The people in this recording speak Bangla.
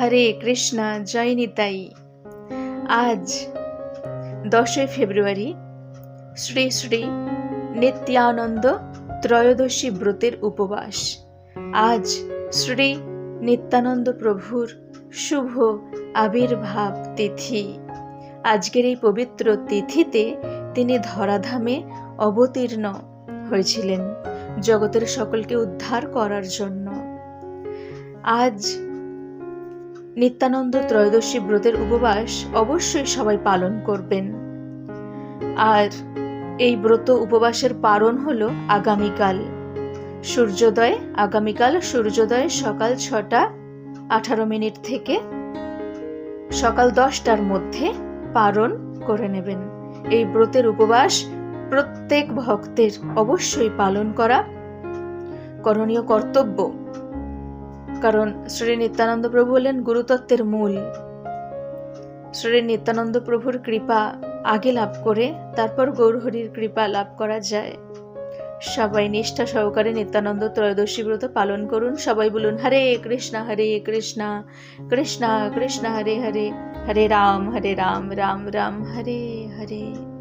হরে কৃষ্ণ, জয় নিতাই। আজ দশই ফেব্রুয়ারি, শ্রী শ্রী নিত্যানন্দ ত্রয়োদশী ব্রতের উপবাস। আজ শ্রী নিত্যানন্দ প্রভুর শুভ আবির্ভাব তিথি। আজকের এই পবিত্র তিথিতে তিনি ধরাধামে অবতীর্ণ হয়েছিলেন, জগতের সকলকে উদ্ধার করার জন্য। আজ নিত্যানন্দ ত্রয়োদশী ব্রতের উপবাস অবশ্যই সবাই পালন করবেন। আর এই ব্রত উপবাসের পারণ হল আগামীকাল। সূর্যোদয় আগামীকাল সূর্যোদয় সকাল ছটা, আঠারো মিনিট থেকে সকাল দশটার মধ্যে পালন করে নেবেন। এই ব্রতের উপবাস প্রত্যেক ভক্তের অবশ্যই পালন করা করণীয় কর্তব্য। কারণ শ্রী নিত্যানন্দ প্রভু হলেন গুরুতত্ত্বের মূল। শ্রী নিত্যানন্দ প্রভুর কৃপা আগে লাভ করে তারপর গৌরহরির কৃপা লাভ করা যায়। সবাই নিষ্ঠা সহকারে নিত্যানন্দ ত্রয়োদশী ব্রত পালন করুন। সবাই বলুন, হরে কৃষ্ণ হরে কৃষ্ণ কৃষ্ণ কৃষ্ণ, হরে হরে হরে রাম হরে রাম রাম রাম, হরে হরে।